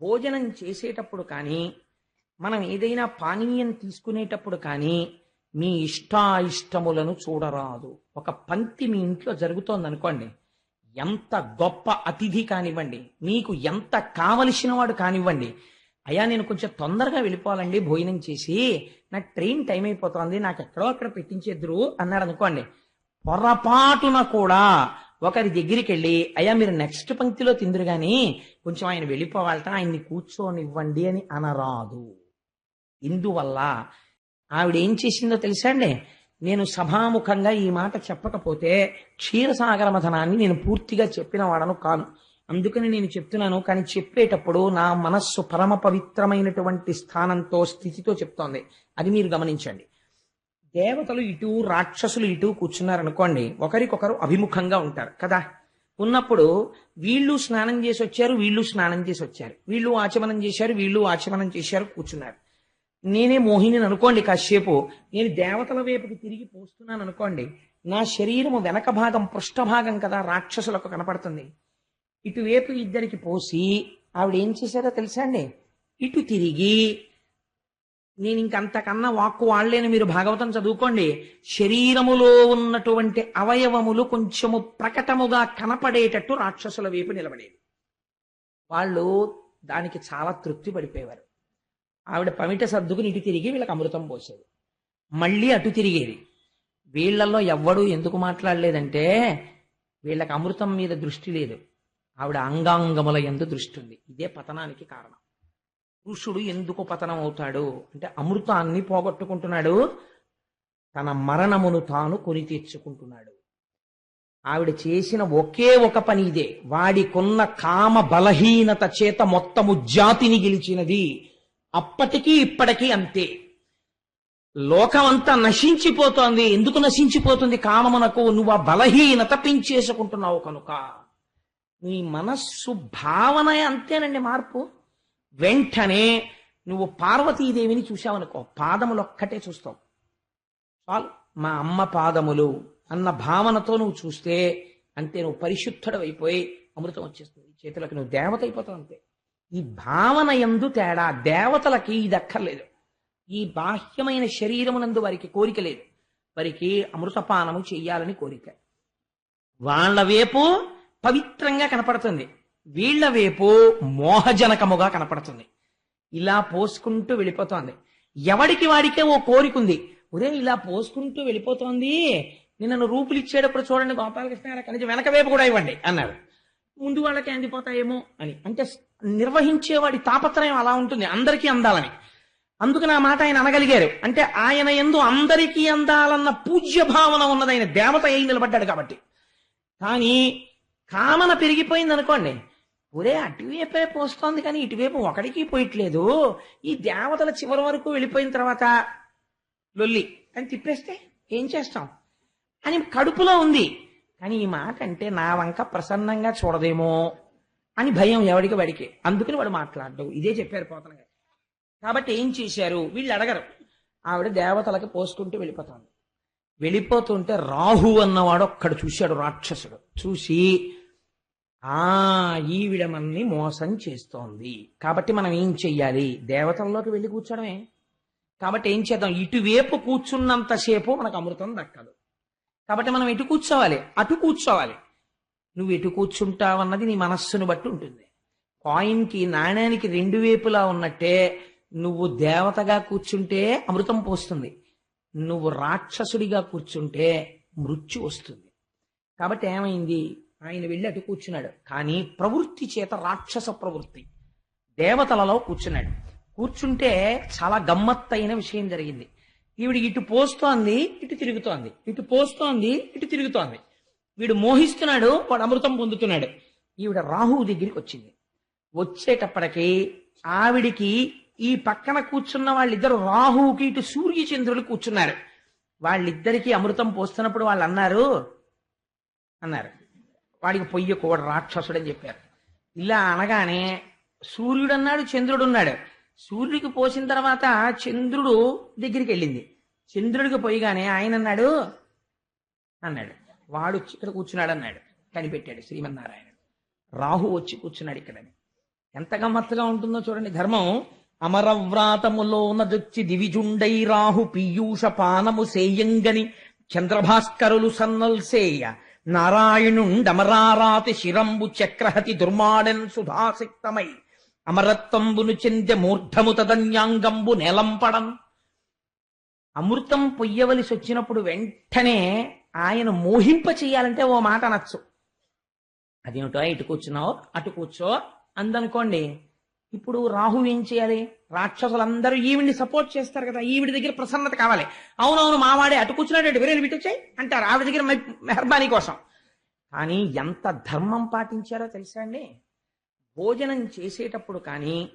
భోజనం చేసేటప్పుడు కానీ మనం ఏదైనా పానీయం తీసుకునేటప్పుడు కానీ మీ ఇష్టాయిష్టములను చూడరాదు. ఒక పంక్తి మీ ఇంట్లో జరుగుతోంది అనుకోండి ఎంత గొప్ప అతిథి కానివ్వండి మీకు ఎంత కావలసిన వాడు కానివ్వండి అయ్యా నేను కొంచెం తొందరగా వెళ్ళిపోవాలండి భోజనం చేసి నాకు ట్రైన్ టైం అయిపోతుంది నాకు ఎక్కడో అక్కడ పెట్టించేద్దరు అన్నాడు అనుకోండి పొరపాటున కూడా ఒకరి దగ్గరికి వెళ్ళి అయ్యా మీరు నెక్స్ట్ పంక్తిలో తిందురు గాని కొంచెం ఆయన వెళ్ళిపోవాలట ఆయన్ని కూర్చోనివ్వండి అని అనరాదు. ఇందువల్ల ఆవిడ ఏం చేసిందో తెలుసా అండి? నేను సభాముఖంగా ఈ మాట చెప్పకపోతే క్షీరసాగర మథనాన్ని నేను పూర్తిగా చెప్పిన వాడను కాను. అందుకని నేను చెప్తున్నాను కానీ చెప్పేటప్పుడు నా మనస్సు పరమ పవిత్రమైనటువంటి స్థానంతో స్థితితో చెప్తోంది. అది మీరు గమనించండి. దేవతలు ఇటు రాక్షసులు ఇటు కూర్చున్నారనుకోండి ఒకరికొకరు అభిముఖంగా ఉంటారు కదా? ఉన్నప్పుడు వీళ్ళు స్నానం చేసి వచ్చారు వీళ్ళు స్నానం చేసి వచ్చారు. వీళ్ళు ఆచమనం చేశారు వీళ్ళు ఆచమనం చేశారు కూర్చున్నారు. నేనే మోహిని అనుకోండి కాసేపు నేను దేవతల వైపుకి తిరిగి పోస్తున్నాను అనుకోండి నా శరీరము వెనక భాగం పృష్ఠభాగం కదా రాక్షసులకు కనపడుతుంది. ఇటువైపు ఇద్దరికి పోసి ఆవిడ ఏం చేశారో తెలుసా అండి? ఇటు తిరిగి నేను ఇంకంతకన్నా వాక్కు వాళ్ళేని మీరు భాగవతం చదువుకోండి. శరీరములో ఉన్నటువంటి అవయవములు కొంచెము ప్రకటముగా కనపడేటట్టు రాక్షసుల వైపు నిలబడేది వాళ్ళు దానికి చాలా తృప్తి పడిపోయేవారు. ఆవిడ పమిట సర్దుకుని ఇటు తిరిగి వీళ్ళకి అమృతం పోసేది. మళ్ళీ అటు తిరిగేది. వీళ్ళలో ఎవ్వడూ ఎందుకు మాట్లాడలేదంటే వీళ్ళకి అమృతం మీద దృష్టి లేదు. ఆవిడ అంగాంగముల ఎందు దృష్టి ఉంది. ఇదే పతనానికి కారణం. పురుషుడు ఎందుకు పతనం అవుతాడు అంటే అమృతాన్ని పోగొట్టుకుంటున్నాడు. తన మరణమును తాను కొని తెచ్చుకుంటున్నాడు ఆవిడ చేసిన ఒకే ఒక పని ఇదే. వాడికున్న కామ బలహీనత చేత మొత్తము జాతిని గెలిచినది. అప్పటికీ ఇప్పటికీ అంతే. లోకమంతా నశించిపోతోంది. ఎందుకు నశించిపోతుంది? కామమునకు నువ్వు ఆ బలహీనత పెంచేసుకుంటున్నావు కనుక. నీ మనస్సు భావన అంతేనండి మార్పు. వెంటనే నువ్వు పార్వతీదేవిని చూశావనుకో. పాదములు ఒక్కటే చూస్తావు. చాలు. మా అమ్మ పాదములు అన్న భావనతో నువ్వు చూస్తే అంతే నువ్వు పరిశుద్ధుడు అయిపోయి అమృతం వచ్చేస్తుంది. చేతులకు నువ్వు దేవత అయిపోతావు అంతే. ఈ భావన ఎందు తేడా దేవతలకి ఇది అక్కర్లేదు. ఈ బాహ్యమైన శరీరమునందు వారికి కోరిక లేదు. వారికి అమృతపానము చెయ్యాలని కోరిక. వాళ్ళ వైపు పవిత్రంగా కనపడుతుంది. వీళ్ళ వైపు మోహజనకముగా కనపడుతుంది. ఇలా పోసుకుంటూ వెళ్ళిపోతోంది. ఎవడికి వాడికే ఓ కోరికుంది ఒరే ఇలా పోసుకుంటూ వెళ్ళిపోతోంది. నిన్ను రూపులు ఇచ్చేటప్పుడు చూడండి గోపాలకృష్ణ గారు కనీసం వెనక వైపు కూడా ఇవ్వండి అన్నాడు. ముందు వాళ్ళకి అందిపోతాయేమో అని. అంటే నిర్వహించేవాడి తాపత్రయం అలా ఉంటుంది. అందరికీ అందాలని. అందుకు నా మాట ఆయన అనగలిగారు. అంటే ఆయన ఎందు అందరికీ అందాలన్న పూజ్య భావన ఉన్నది ఆయన దేవత అయి నిలబడ్డాడు కాబట్టి. కానీ కామన పెరిగిపోయింది అనుకోండి ఒరే అటువైపే పోస్తోంది కానీ ఇటువైపు ఒకడికి పోయట్లేదు. ఈ దేవతల చివరి వరకు వెళ్ళిపోయిన తర్వాత లొల్లి అని తిప్పేస్తే ఏం చేస్తాం? అని కడుపులో ఉంది. కానీ ఈ మాట అంటే నా వంక ప్రసన్నంగా చూడదేమో అని భయం ఎవడికి వాడికి. అందుకని వాడు మాట్లాడడం. ఇదే చెప్పారు పోతన గారు. కాబట్టి ఏం చేశారు? వీళ్ళు అడగరు. ఆవిడ దేవతలకి పోసుకుంటూ వెళ్ళిపోతాడు వెళ్ళిపోతుంటే రాహు అన్నవాడు ఒక్కడు చూశాడు రాక్షసుడు. చూసి ఆ ఈవిడ మనల్ని మోసం చేస్తోంది. కాబట్టి మనం ఏం చెయ్యాలి? దేవతల్లోకి వెళ్ళి కూర్చోడమే. కాబట్టి ఏం చేద్దాం? ఇటువైపు కూర్చున్నంతసేపు మనకు అమృతం దక్కదు. కాబట్టి మనం ఎటు కూర్చోవాలి? అటు కూర్చోవాలి. నువ్వు ఎటు కూర్చుంటావన్నది నీ మనస్సును బట్టి ఉంటుంది. కాయిన్కి నాణ్యానికి రెండు వైపులా ఉన్నట్టే నువ్వు దేవతగా కూర్చుంటే అమృతం పోస్తుంది. నువ్వు రాక్షసుడిగా కూర్చుంటే మృత్యు వస్తుంది. కాబట్టి ఏమైంది? ఆయన వెళ్ళి అటు కూర్చున్నాడు. కానీ ప్రవృత్తి చేత రాక్షస ప్రవృత్తి. దేవతలలో కూర్చున్నాడు. కూర్చుంటే చాలా గమ్మత్తైన విషయం జరిగింది. ఈవిడ ఇటు పోస్తోంది ఇటు తిరుగుతోంది. ఇటు పోస్తోంది ఇటు తిరుగుతోంది. వీడు మోహిస్తున్నాడు వాడు అమృతం పొందుతున్నాడు. ఈవిడ రాహువు దగ్గరికి వచ్చింది. వచ్చేటప్పటికి ఆవిడికి ఈ పక్కన కూర్చున్న వాళ్ళిద్దరు రాహువుకి ఇటు సూర్యచంద్రులు కూర్చున్నారు. వాళ్ళిద్దరికీ అమృతం పోస్తున్నప్పుడు వాళ్ళు అన్నారు అన్నారు వాడికి పొయ్యి కూడా రాక్షసుడు అని చెప్పారు. ఇలా అనగానే సూర్యుడు అన్నాడు చంద్రుడు ఉన్నాడు సూర్యుడికి పోసిన తర్వాత చంద్రుడు దగ్గరికి వెళ్ళింది. చంద్రుడికి పోయిగానే ఆయన అన్నాడు అన్నాడు. వాడు వచ్చి ఇక్కడ కూర్చున్నాడు అన్నాడు. కనిపెట్టాడు శ్రీమన్నారాయణుడు. రాహు వచ్చి కూర్చున్నాడు ఇక్కడ. ఎంత గమ్మత్తుగా ఉంటుందో చూడండి ధర్మం. అమరవ్రాతములోన దొచ్చి దివిజుండై రాహు పీయూష పానము సేయంగని చంద్రభాస్కరులు సన్నల్సేయ. నారాయణుండమరారాతి శిరంబు చక్రహతి దుర్మాడెన్ సుధాసిక్తమై అమరత్వంబును చెందె మూర్ధము తదన్యాంగంబు నెలంపడం. అమృతం పొయ్యవలసి వచ్చినప్పుడు వెంటనే ఆయన మోహింప చేయాలంటే ఓ మాట అనొచ్చు. అదేమిటో ఇటు కూర్చున్నావు అటు కూర్చో అందనుకోండి. ఇప్పుడు రాహు ఏం చేయాలి? రాక్షసులందరూ ఈవిడిని సపోర్ట్ చేస్తారు కదా ఈవిడి దగ్గర ప్రసన్నత కావాలి. అవునవును మావాడే అటు కూర్చున్నాడు వేరే ఇటు అంటారు. ఆవిడ దగ్గర మెహర్బానీ కోసం. కానీ ఎంత ధర్మం పాటించారో తెలుసా అండి? భోజనం చేసేటప్పుడు కానీ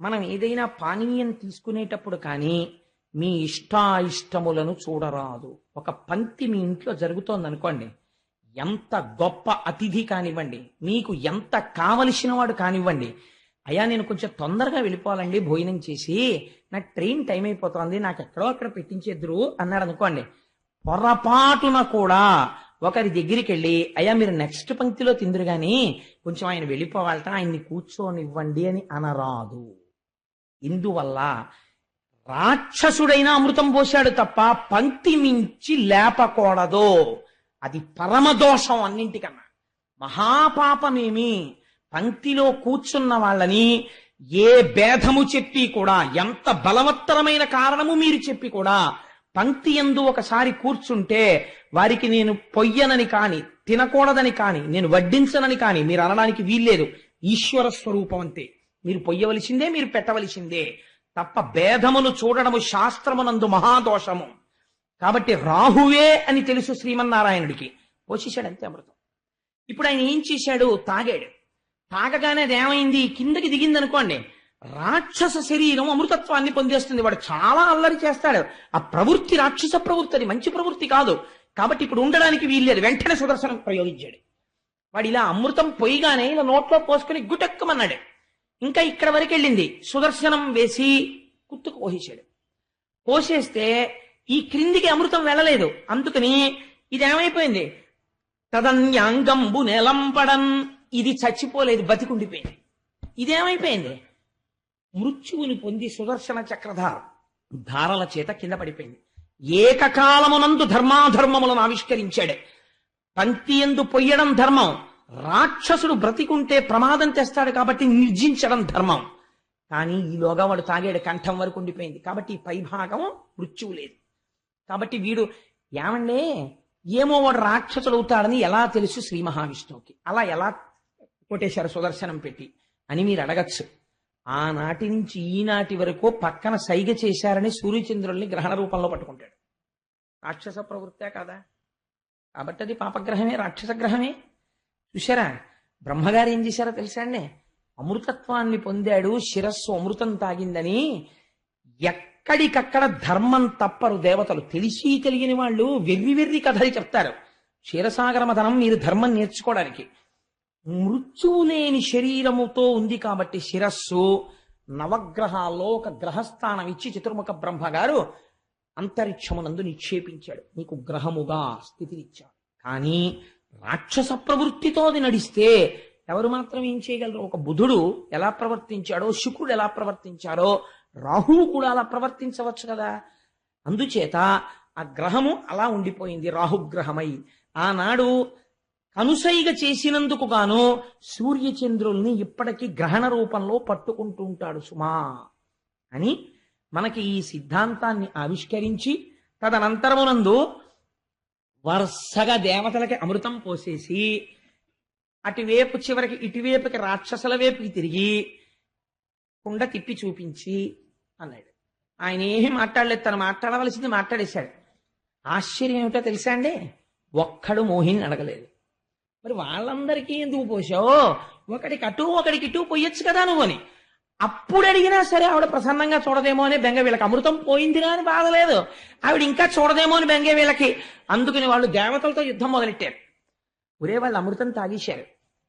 మనం ఏదైనా పానీయం తీసుకునేటప్పుడు కానీ మీ ఇష్టాయిష్టములను చూడరాదు. ఒక పంక్తి మీ ఇంట్లో జరుగుతోంది అనుకోండి ఎంత గొప్ప అతిథి కానివ్వండి మీకు ఎంత కావలసిన వాడు కానివ్వండి అయ్యా నేను కొంచెం తొందరగా వెళ్ళిపోవాలండి భోజనం చేసి. నాకు ట్రైన్ టైం అయిపోతుంది నాకు ఎక్కడో అక్కడ పెట్టించేద్దరు అన్నాడు అనుకోండి. పొరపాటున కూడా ఒకరి దగ్గరికి వెళ్ళి అయ్యా మీరు నెక్స్ట్ పంక్తిలో తిందురు గాని కొంచెం ఆయన వెళ్ళిపోవాలట ఆయన్ని కూర్చోనివ్వండి అని అనరాదు. ఇందువల్ల రాక్షసుడైన అమృతం పోశాడు తప్ప పంక్తి మించి లేపకూడదు. అది పరమదోషం అన్నింటికన్నా. మహాపాపమేమి పంక్తిలో కూర్చున్న వాళ్ళని ఏ భేదము చెప్పి కూడా ఎంత బలవత్తరమైన కారణము మీరు చెప్పి కూడా పంక్తి ఎందు ఒకసారి కూర్చుంటే వారికి నేను పొయ్యనని కాని తినకూడదని కాని నేను వడ్డించనని కాని మీరు అనడానికి వీల్లేదు. ఈశ్వర స్వరూపం అంతే. మీరు పొయ్యవలసిందే మీరు పెట్టవలసిందే. తప్ప భేదమును చూడడము శాస్త్రమునందు మహాదోషము. కాబట్టి రాహువే అని తెలుసు శ్రీమన్నారాయణుడికి. పోషించాడు అంతే అమృతం. ఇప్పుడు ఆయన ఏం చేశాడు? తాగాడు. తాగగానే అదేమైంది ఏమైంది? కిందకి దిగింది అనుకోండి రాక్షస శరీరం అమృతత్వాన్ని పొందేస్తుంది. వాడు చాలా అల్లరి చేస్తాడు. ఆ ప్రవృత్తి రాక్షస ప్రవృత్తి అది మంచి ప్రవృత్తి కాదు. కాబట్టి ఇప్పుడు ఉండడానికి వీల్లేదు. వెంటనే సుదర్శనం ప్రయోగించాడు. వాడు ఇలా అమృతం పొయ్యగానే ఇలా నోట్లో పోసుకుని గుటెక్కమన్నాడు. ఇంకా ఇక్కడ వరకు వెళ్ళింది. సుదర్శనం వేసి కుత్తుకు పోసేశాడు. పోసేస్తే ఈ క్రిందికి అమృతం వెళ్ళలేదు. అందుకని ఇది ఏమైపోయింది తదన్యాంగంబు నెలంపడం ఇది చచ్చిపోలేదు బతికుండిపోయింది. ఇదేమైపోయింది? మృత్యువుని పొంది సుదర్శన చక్రధార ధారల చేత కింద పడిపోయింది. ఏకకాలమునందు ధర్మాధర్మములను ఆవిష్కరించాడు. పంక్తి ఎందు పొయ్యడం ధర్మం రాక్షసుడు బ్రతికుంటే ప్రమాదం తెస్తాడు కాబట్టి నిర్జించడం ధర్మం. కానీ ఈలోగా వాడు తాగాడు కంఠం వరకు ఉండిపోయింది. కాబట్టి పైభాగం పై భాగం మృత్యువు లేదు. కాబట్టి వీడు ఏమండే ఏమో వాడు రాక్షసుడు అవుతాడని ఎలా తెలుసు శ్రీ మహావిష్ణువుకి? అలా ఎలా కొట్టేశారు సుదర్శనం పెట్టి అని మీరు అడగచ్చు. ఆనాటి నుంచి ఈనాటి వరకు పక్కన సైగ చేశారని సూర్యచంద్రుల్ని గ్రహణ రూపంలో పట్టుకుంటాడు. రాక్షస ప్రవృత్తే కాదా? కాబట్టి అది పాపగ్రహమే రాక్షస గ్రహమే. చూశారా? బ్రహ్మగారు ఏం చేశారో తెలుసా అండి? అమృతత్వాన్ని పొందాడు శిరస్సు అమృతం తాగిందని ఎక్కడికక్కడ ధర్మం తప్పరు దేవతలు. తెలిసి తెలియని వాళ్ళు వెర్రి వెర్రి కథలు చెప్తారు. క్షీరసాగర మదనం మీరు ధర్మం నేర్చుకోవడానికి. మృత్యువు లేని శరీరముతో ఉంది కాబట్టి శిరస్సు నవగ్రహాల్లో ఒక గ్రహస్థానం ఇచ్చి చతుర్ముఖ బ్రహ్మ గారు అంతరిక్షమునందు నిక్షేపించాడు. నీకు గ్రహముగా స్థితినిచ్చాడు. కానీ రాక్షస ప్రవృత్తితో అది నడిస్తే ఎవరు మాత్రం ఏం చేయగలరు? ఒక బుధుడు ఎలా ప్రవర్తించాడో శుక్రుడు ఎలా ప్రవర్తించాడో రాహువు కూడా అలా ప్రవర్తించవచ్చు కదా. అందుచేత ఆ గ్రహము అలా ఉండిపోయింది రాహుగ్రహమై. ఆనాడు కనుసైగ చేసినందుకు గాను సూర్యచంద్రుల్ని ఇప్పటికీ గ్రహణ రూపంలో పట్టుకుంటూ ఉంటాడు సుమా. అని మనకి ఈ సిద్ధాంతాన్ని ఆవిష్కరించి తదనంతరమునందు వరుసగా దేవతలకి అమృతం పోసేసి అటువైపు చివరికి ఇటువైపుకి రాక్షసుల వైపుకి తిరిగి కుండ తిప్పి చూపించి అన్నాడు. ఆయన ఏమీ మాట్లాడలేదు తను మాట్లాడవలసింది మాట్లాడేశాడు. ఆశ్చర్యం ఏమిటో తెలుసా అండి? ఒక్కడు మోహిని అడగలేదు. మరి వాళ్ళందరికీ ఎందుకు పోసావు? ఒకడికి అటు ఒకడికి ఇటు పోయొచ్చు కదా నువ్వు అని. అప్పుడు అడిగినా సరే ఆవిడ ప్రసన్నంగా చూడదేమో అని బెంగ వీళ్ళకి. అమృతం పోయిందిరా అని బాధ లేదు. ఆవిడ ఇంకా చూడదేమో అని బెంగ వీళ్ళకి. అందుకని వాళ్ళు దేవతలతో యుద్ధం మొదలెట్టారు. ఒరే వాళ్ళు అమృతం తాగేశారు.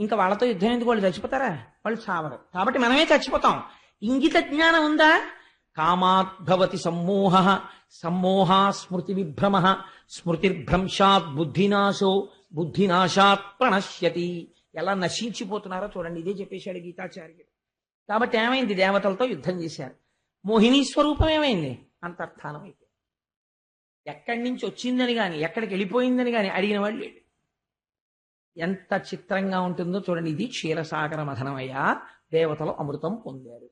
ఇంకా వాళ్ళతో యుద్ధం ఎందుకు? వాళ్ళు చచ్చిపోతారా? వాళ్ళు చావరు. కాబట్టి మనమే చచ్చిపోతాం. ఇంగిత జ్ఞానం ఉందా? కామాద్భవతి సమ్మోహ సమ్మోహ స్మృతి విభ్రమ స్మృతిర్భ్రంశాత్ బుద్ధినాశో బుద్ధినాశాత్ ప్రణశ్యతి. ఎలా నశించిపోతున్నారో చూడండి. ఇదే చెప్పేశాడు గీతాచార్యుడు. కాబట్టి ఏమైంది? దేవతలతో యుద్ధం చేశారు. మోహిని స్వరూపం ఏమైంది? అంతర్థానం అయితే ఎక్కడి నుంచి వచ్చిందని కాని ఎక్కడికి వెళ్ళిపోయిందని గాని అడిగిన వాళ్ళు లేడు ఎంత చిత్రంగా ఉంటుందో చూడండి. ఇది క్షీరసాగర మథనమయ్యా. దేవతలు అమృతం పొందారు.